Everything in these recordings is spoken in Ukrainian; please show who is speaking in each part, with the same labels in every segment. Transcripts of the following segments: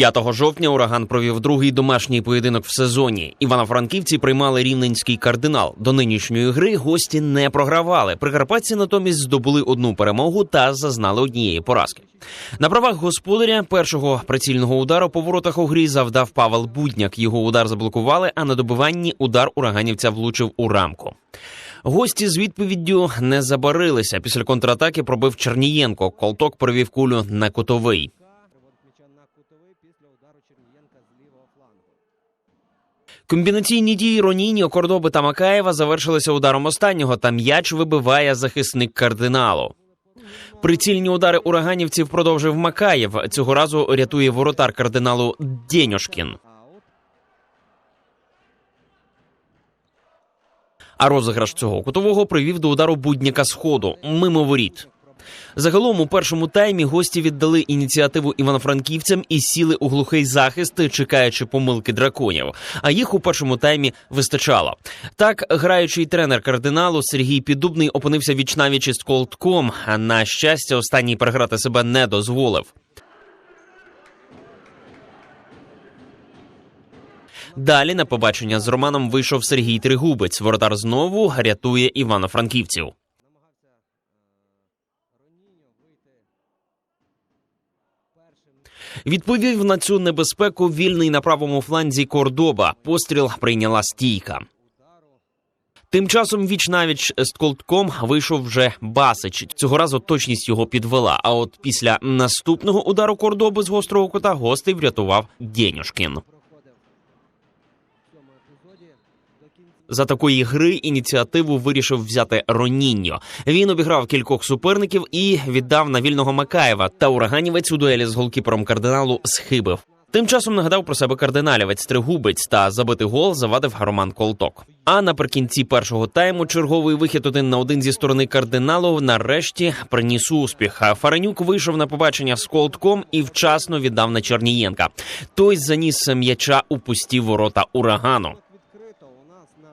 Speaker 1: 5 жовтня ураган провів другий домашній поєдинок в сезоні. Івано-Франківці приймали рівненський кардинал. До нинішньої гри гості не програвали. Прикарпатці натомість здобули одну перемогу та зазнали однієї поразки. На правах господаря першого прицільного удару по воротах у грі завдав Павел Будняк. Його удар заблокували, а на добиванні удар ураганівця влучив у рамку. Гості з відповіддю не забарилися. Після контратаки пробив Чернієнко. Колток провів кулю на кутовий.
Speaker 2: Приводить м'яча на кутовий після удару Чернієнка з лівого флангу.
Speaker 1: Комбінаційні дії Роніньо, Кордоби та Макаєва завершилися ударом останнього, та м'яч вибиває захисник кардиналу. Прицільні удари ураганівців продовжив Макаєв. Цього разу рятує воротар кардиналу Дєньошкін. А розіграш цього кутового привів до удару будняка сходу мимо воріт. Загалом у першому таймі гості віддали ініціативу івано-франківцям і сіли у глухий захист, чекаючи помилки драконів. А їх у першому таймі вистачало. Так, граючий тренер кардиналу Сергій Піддубний опинився вічнавіч із Колтком. А на щастя, останній переграти себе не дозволив. Далі на побачення з Романом вийшов Сергій Тригубець. Воротар знову рятує івано-франківців.
Speaker 2: Намагався е, Роніньо вийти першим.
Speaker 1: Відповів на цю небезпеку вільний на правому фланзі Кордоба. Постріл прийняла стійка. Тим часом вічнавіч з Колтком вийшов вже Басич. Цього разу точність його підвела. А от після наступного удару Кордоби з гострого кота гостей врятував Дєнюшкін. За такої гри ініціативу вирішив взяти Роніньо. Він обіграв кількох суперників і віддав на вільного Макаєва. Та ураганівець у дуелі з голкіпером кардиналу схибив. Тим часом нагадав про себе кардиналівець Тригубець та забитий гол завадив Роман Колток. А наприкінці першого тайму черговий вихід один на один зі сторони кардиналу нарешті приніс успіх. Фаренюк вийшов на побачення з Колтком і вчасно віддав на Чернієнка. Той заніс м'яча у пусті ворота урагану.
Speaker 2: Рахунок відкрито у нас на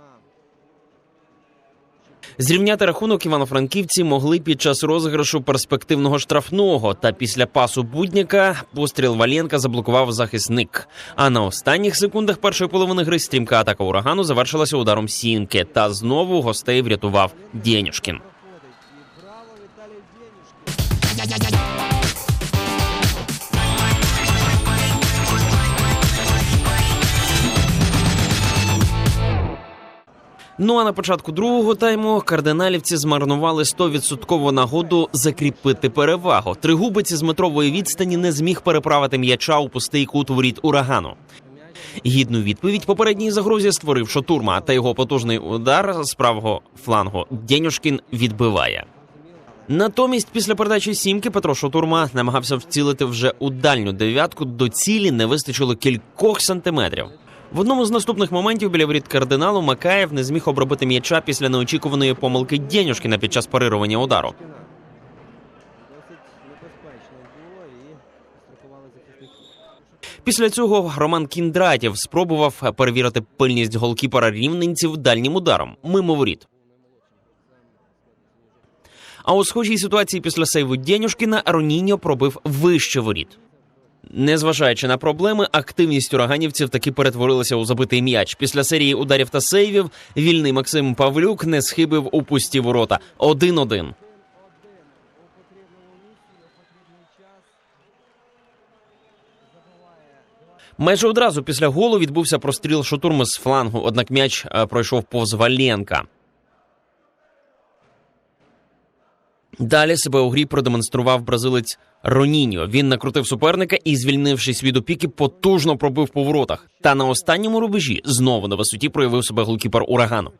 Speaker 1: Зрівняти рахунок івано-франківці могли під час розіграшу перспективного штрафного. Та після пасу будняка постріл Валєнка заблокував захисник. А на останніх секундах першої половини гри стрімка атака урагану завершилася ударом сінки. Та знову гостей врятував Дєнюшкін. Ну а на початку другого тайму кардиналівці змарнували 100% нагоду закріпити перевагу. Тригубець з метрової відстані не зміг переправити м'яча у пустий кут воріт урагану. Гідну відповідь попередній загрозі створив Шотурма, та його потужний удар з правого флангу Дєнюшкін відбиває. Натомість, після передачі сімки Петро Шотурма намагався вцілити вже у дальню дев'ятку. До цілі не вистачило кількох сантиметрів. В одному з наступних моментів біля воріт кардиналу Макаєв не зміг обробити м'яча після неочікуваної помилки Дєнюшкіна під час парирування удару. Після цього Роман Кіндратів спробував перевірити пильність голкіпера рівненців дальнім ударом мимо воріт. А у схожій ситуації після сейву Дєнюшкіна Роніньо пробив вище воріт. Незважаючи на проблеми, активність ураганівців таки перетворилася у забитий м'яч. Після серії ударів та сейвів вільний Максим Павлюк не схибив у пусті ворота. 1-1.
Speaker 2: Один у потрібному місці, потрібний час.
Speaker 1: Майже одразу після голу відбувся простріл шотурми з флангу, однак м'яч е, пройшов повз Валенка. Далі себе у грі продемонстрував бразилець Роніньо. Він накрутив суперника і, звільнившись від опіки, потужно пробив по воротах. Та на останньому рубежі знову на висоті проявив себе голкіпер урагану.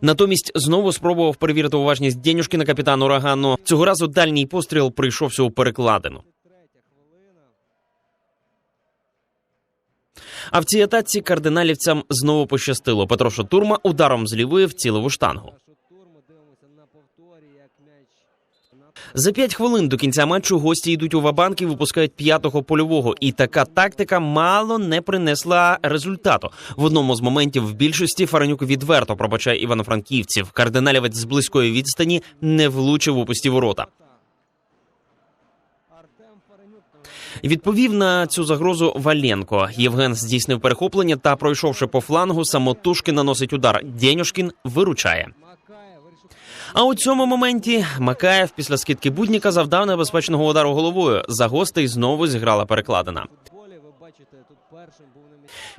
Speaker 1: Натомість знову спробував перевірити уважність Дєнюшкіна капітан урагану. Цього разу дальній постріл прийшовся у перекладину. А в цій атаці кардиналівцям знову пощастило. Петро Шатурма ударом з лівої вцілив у штангу.
Speaker 2: Нашу турму дивимося на повторі, як м'яч на
Speaker 1: За п'ять хвилин до кінця матчу гості йдуть у вабанк і випускають п'ятого польового. І така тактика мало не принесла результату. В одному з моментів в більшості Фаренюк відверто пробачає івано-франківців. Кардиналівець з близької відстані не влучив у пусті ворота. Відповів на цю загрозу Валенко. Євген здійснив перехоплення та, пройшовши по флангу, самотужки наносить удар. Дєнюшкін виручає. А у цьому моменті Макаєв після скидки будніка завдав небезпечного удару головою. За гостей знову зіграла перекладина.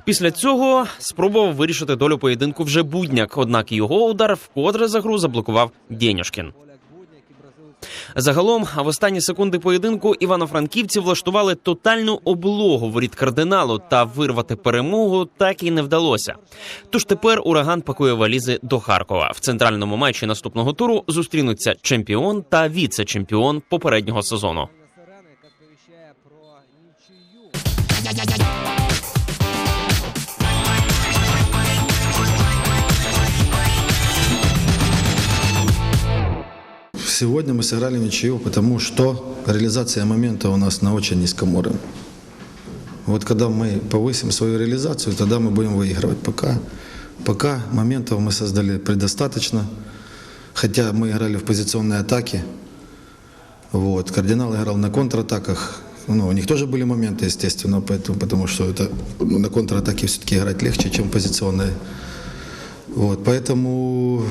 Speaker 1: Після цього спробував вирішити долю поєдинку вже будняк. Однак його удар вкотре за гру заблокував Дєнюшкін.
Speaker 2: Поляк Будняк і бразилець
Speaker 1: Загалом, в останні секунди поєдинку івано-франківці влаштували тотальну облогу воріт кардиналу та вирвати перемогу так і не вдалося. Тож тепер ураган пакує валізи до Харкова. В центральному матчі наступного туру зустрінуться чемпіон та віце-чемпіон попереднього сезону.
Speaker 3: Сегодня мы сыграли ничью, потому что реализация момента у нас на очень низком уровне. Вот когда мы повысим свою реализацию, тогда мы будем выигрывать. Пока, пока моментов мы создали предостаточно, хотя мы играли в позиционной атаке. Вот. Кардинал играл на контратаках. Ну, у них тоже были моменты, естественно, поэтому, потому что это, ну, на контратаке все-таки играть легче, чем позиционная. Вот, поэтому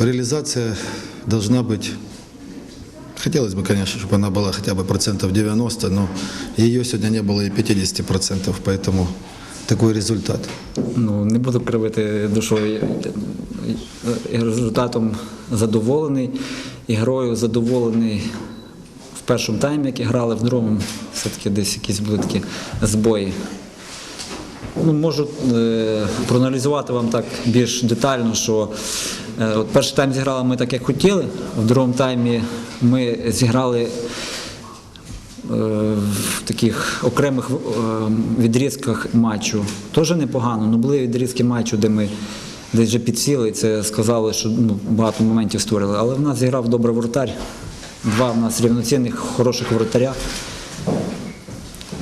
Speaker 3: реализация должна быть Хотелось бы, конечно, чтобы она была хотя бы процентов 90, но ее сегодня не было и 50 процентов, поэтому такой результат.
Speaker 4: Ну, не буду кривити душою. Я Результатом задоволений, ігрою задоволений в першому таймі, як і грали, в другому все-таки десь якісь були такі збої. Ну, можу е, проаналізувати вам так більш детально, що е, от перший тайм зіграли ми так, як хотіли, в другому таймі ми зіграли е, в таких окремих е, відрізках матчу. Теж непогано, але були відрізки матчу, де ми десь вже підсіли, це сказали, що ну, багато моментів створили. Але в нас зіграв добрий воротар. Два в нас рівноцінних, хороших воротаря.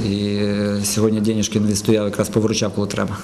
Speaker 4: І е, сьогодні Денішкін відстояв якраз повиручав, коли треба.